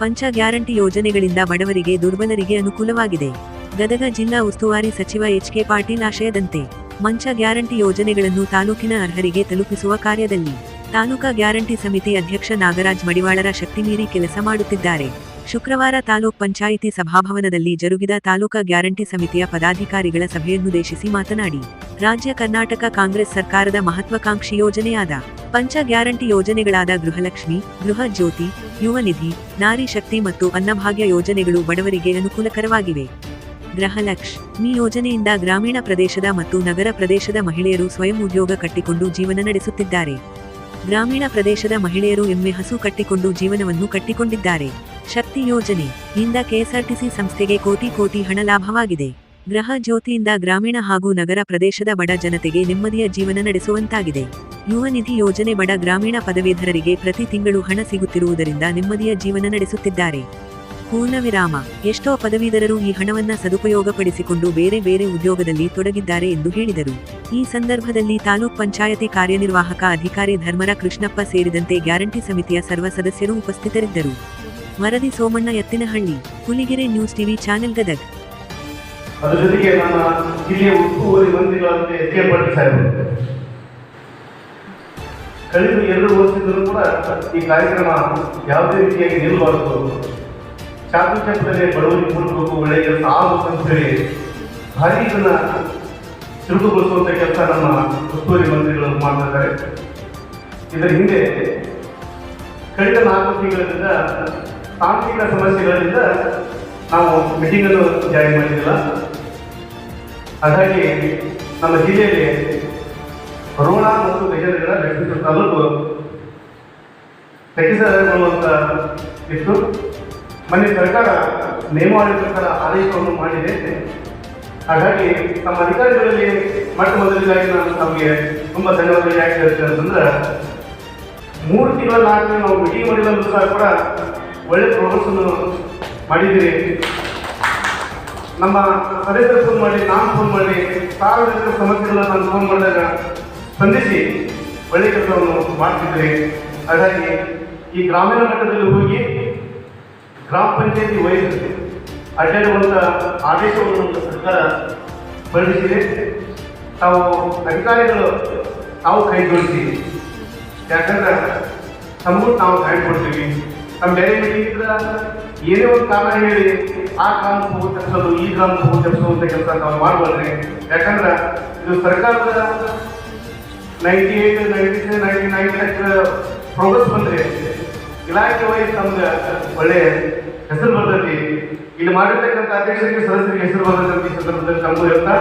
ಪಂಚ ಗ್ಯಾರಂಟಿ ಯೋಜನೆಗಳಿಂದ ಬಡವರಿಗೆ, ದುರ್ಬಲರಿಗೆ ಅನುಕೂಲವಾಗಿದೆ. ಗದಗ ಜಿಲ್ಲಾ ಉಸ್ತುವಾರಿ ಸಚಿವ ಎಚ್ ಕೆ ಪಾಟೀಲ್ ಆಶಯದಂತೆ ಮಂಚ ಗ್ಯಾರಂಟಿ ಯೋಜನೆಗಳನ್ನು ತಾಲೂಕಿನ ಅರ್ಹರಿಗೆ ತಲುಪಿಸುವ ಕಾರ್ಯದಲ್ಲಿ, ತಾಲೂಕಾ ಗ್ಯಾರಂಟಿ ಸಮಿತಿ ಅಧ್ಯಕ್ಷ ನಾಗರಾಜ್ ಮಡಿವಾಳರ ಶಕ್ತಿ ಮೀರಿ ಕೆಲಸ ಮಾಡುತ್ತಿದ್ದಾರೆ. ಶುಕ್ರವಾರ ತಾಲೂಕ್ ಪಂಚಾಯಿತಿ ಸಭಾಭವನದಲ್ಲಿ ಜರುಗಿದ ತಾಲೂಕಾ ಗ್ಯಾರಂಟಿ ಸಮಿತಿಯ ಪದಾಧಿಕಾರಿಗಳ ಸಭೆಯನ್ನುದ್ದೇಶಿಸಿ ಮಾತನಾಡಿ, ರಾಜ್ಯ ಕರ್ನಾಟಕ ಕಾಂಗ್ರೆಸ್ ಸರ್ಕಾರದ ಮಹತ್ವಾಕಾಂಕ್ಷಿ ಯೋಜನೆಯಾದ ಪಂಚ ಗ್ಯಾರಂಟಿ ಯೋಜನೆಗಳಾದ ಗೃಹಲಕ್ಷ್ಮಿ, ಗೃಹ ಜ್ಯೋತಿ, ಯುವ ನಿಧಿ, ನಾರಿ ಶಕ್ತಿ ಮತ್ತು ಅನ್ನಭಾಗ್ಯ ಯೋಜನೆಗಳು ಬಡವರಿಗೆ ಅನುಕೂಲಕರವಾಗಿವೆ. ಗೃಹಲಕ್ಷ್ಮಿ ಯೋಜನೆಯಿಂದ ಗ್ರಾಮೀಣ ಪ್ರದೇಶದ ಮತ್ತು ನಗರ ಪ್ರದೇಶದ ಮಹಿಳೆಯರು ಸ್ವಯಂ ಉದ್ಯೋಗ ಕಟ್ಟಿಕೊಂಡು ಜೀವನ ನಡೆಸುತ್ತಿದ್ದಾರೆ. ಗ್ರಾಮೀಣ ಪ್ರದೇಶದ ಮಹಿಳೆಯರು ಎಮ್ಮೆ ಹಸು ಕಟ್ಟಿಕೊಂಡು ಜೀವನವನ್ನು ಕಟ್ಟಿಕೊಂಡಿದ್ದಾರೆ. ಶಕ್ತಿ ಯೋಜನೆ ಇಂದ ಕೆಎಸ್ಆರ್ಟಿಸಿ ಸಂಸ್ಥೆಗೆ ಕೋಟಿ ಕೋಟಿ ಹಣ ಲಾಭವಾಗಿದೆ. ಗೃಹ ಜ್ಯೋತಿಯಿಂದ ಗ್ರಾಮೀಣ ಹಾಗೂ ನಗರ ಪ್ರದೇಶದ ಬಡ ಜನತೆಗೆ ನೆಮ್ಮದಿಯ ಜೀವನ ನಡೆಸುವಂತಾಗಿದೆ. ಯುವ ನಿಧಿ ಯೋಜನೆ ಬಡ ಗ್ರಾಮೀಣ ಪದವೀಧರರಿಗೆ ಪ್ರತಿ ತಿಂಗಳು ಹಣ ಸಿಗುತ್ತಿರುವುದರಿಂದ ನೆಮ್ಮದಿಯ ಜೀವನ ನಡೆಸುತ್ತಿದ್ದಾರೆ. ಪೂರ್ಣ ವಿರಾಮ. ಎಷ್ಟೋ ಪದವೀಧರರು ಈ ಹಣವನ್ನ ಸದುಪಯೋಗಪಡಿಸಿಕೊಂಡು ಬೇರೆ ಬೇರೆ ಉದ್ಯೋಗದಲ್ಲಿ ತೊಡಗಿದ್ದಾರೆ ಎಂದು ಹೇಳಿದರು. ಈ ಸಂದರ್ಭದಲ್ಲಿ ತಾಲೂಕ್ ಪಂಚಾಯತಿ ಕಾರ್ಯನಿರ್ವಾಹಕ ಅಧಿಕಾರಿ ಧರ್ಮರ ಕೃಷ್ಣಪ್ಪ ಸೇರಿದಂತೆ ಗ್ಯಾರಂಟಿ ಸಮಿತಿಯ ಸರ್ವ ಸದಸ್ಯರು ಉಪಸ್ಥಿತರಿದ್ದರು. ವರದಿ Somanna Ettinahalli, Huligere news TV channel Gadag. ಅದರ ಜೊತೆಗೆ ನಮ್ಮ ಜಿಲ್ಲೆಯ ಉಸ್ತುವಾರಿ ಮಂತ್ರಿಗಳಂತೆ ಎಸ್ ಕೆ ಪಾಟೀಲ್ ಸಾಹೇಬರು ಕಳೆದ ಎರಡು ವರ್ಷದಿಂದಲೂ ಕೂಡ ಈ ಕಾರ್ಯಕ್ರಮ ಯಾವುದೇ ರೀತಿಯಾಗಿ ನಿಲ್ಲಬಾರದು. ಚಾತುರ್ಯದಲ್ಲಿ ಬಡವರಿಗೆ ಮುಟ್ಟಬೇಕು ಒಳ್ಳೆಯ ಕೆಲಸ ಆಗಬೇಕು ಅಂತ ಹೇಳಿ ಭಾರಿ ಇದನ್ನ ಚುರುಕುಗೊಳಿಸುವಂತ ಕೆಲಸ ನಮ್ಮ ಉಸ್ತುವಾರಿ ಮಂತ್ರಿಗಳು ಮಾಡ್ತಾ ಇದ್ದಾರೆ. ಇದರ ಹಿಂದೆ ಕಳೆದ ನಾಲ್ಕು ತಿಂಗಳಿಂದ ತಾಂತ್ರಿಕ ಸಮಸ್ಯೆಗಳಿಂದ ನಾವು ಮೀಟಿಂಗ್ ಅನ್ನು ಜಾರಿ ಮಾಡಿದ್ದಿಲ್ಲ. ಹಾಗಾಗಿ ನಮ್ಮ ಜಿಲ್ಲೆಯಲ್ಲಿ ರೋಣ ಮತ್ತು ಗಜೇಂದ್ರಗಡ ಲಕ್ಷ್ಮೀಪುರ ತಾಲೂಕು ತೆಗೆಸಗೊಳ್ಳುವಂತ ಇತ್ತು. ಮನೆ ಸರ್ಕಾರ ನೇಮಾವಳಿ ಪ್ರಕಾರ ಆದೇಶವನ್ನು ಮಾಡಿದೆ. ಹಾಗಾಗಿ ನಮ್ಮ ಅಧಿಕಾರಿಗಳಲ್ಲಿ ಮೊಟ್ಟ ಮೊದಲಿಗಾಗಿ ನಾನು ತಮಗೆ ತುಂಬ ಧನ್ಯವಾದ ಯಾಕೆ ಹೇಳ್ತೇನೆ ಅಂತಂದ್ರೆ ಮೂರು ತಿಂಗಳ ನಾಲ್ಕು ನಾವು ಮೀಟಿಂಗ್ ಮಾಡಿಲ್ಲ ಕೂಡ ಒಳ್ಳೆ ಪ್ರೋಗ್ರೆಸ್ ಅನ್ನು ಮಾಡಿದ್ದೀರಿ. ನಮ್ಮ ಸದಸ್ಯರು ಫೋನ್ ಮಾಡಿ, ನಾನು ಫೋನ್ ಮಾಡಿ ಸಾರ್ವಜನಿಕ ಸಮಸ್ಯೆಗಳನ್ನ ನಾನು ಫೋನ್ ಮಾಡಿದಾಗ ಸ್ಪಂದಿಸಿ ಒಳ್ಳೆ ಕೆಲಸವನ್ನು ಮಾಡ್ತಿದ್ರಿ ಹಾಗಾಗಿ ಈ ಗ್ರಾಮೀಣ ಮಟ್ಟದಲ್ಲಿ ಹೋಗಿ ಗ್ರಾಮ ಪಂಚಾಯತಿ ವಹಿಸಿ ಅಡ್ಡಾಡುವಂಥ ಆದೇಶವನ್ನು ಸರ್ಕಾರ ಹೊರಡಿಸಿದೆ. ತಾವು ಅಧಿಕಾರಿಗಳು, ತಾವು ಕೈ ಜೋಡಿಸಿ ಯಾಕಂದ್ರೆ ತಮ್ಮ ನಾವು ಕೈ ನಮ್ಮ ಬೇರೆ ಮೀಟಿಂಗ್ ಏನೇ ಒಂದು ಕಾರಣ ಹೇಳಿ, ಆ ಗ್ರಾಮಕ್ಕೆ ಹೋಗಿ ತಪ್ಪಿಸೋದು ಈ ಗ್ರಾಮಕ್ಕೆ ಹೋಗಿ ತಪ್ಪಿಸುವಂತ ಕೆಲಸ ತಾವು ಮಾಡ್ಬೋದ್ರಿ? ಯಾಕಂದ್ರೆ ಇದು ಸರ್ಕಾರದ ninety eight ninety ninety nine progress ಬಂದ್ರೆ, ಇಲಾಖೆ ವೈಸ್ ನಮ್ಗೆ ಒಳ್ಳೆ ಹೆಸರು ಬರ್ತೈತಿ. ಇಲ್ಲಿ ಮಾಡಿರ್ತಕ್ಕಂಥ ಅಧ್ಯಕ್ಷರಿಗೆ, ಸದಸ್ಯರಿಗೆ ಹೆಸರು ಬರ್ತೈತಿ ಈ ಸಂದರ್ಭದಲ್ಲಿ ನಮಗೂ ಹೇಳ್ತಾ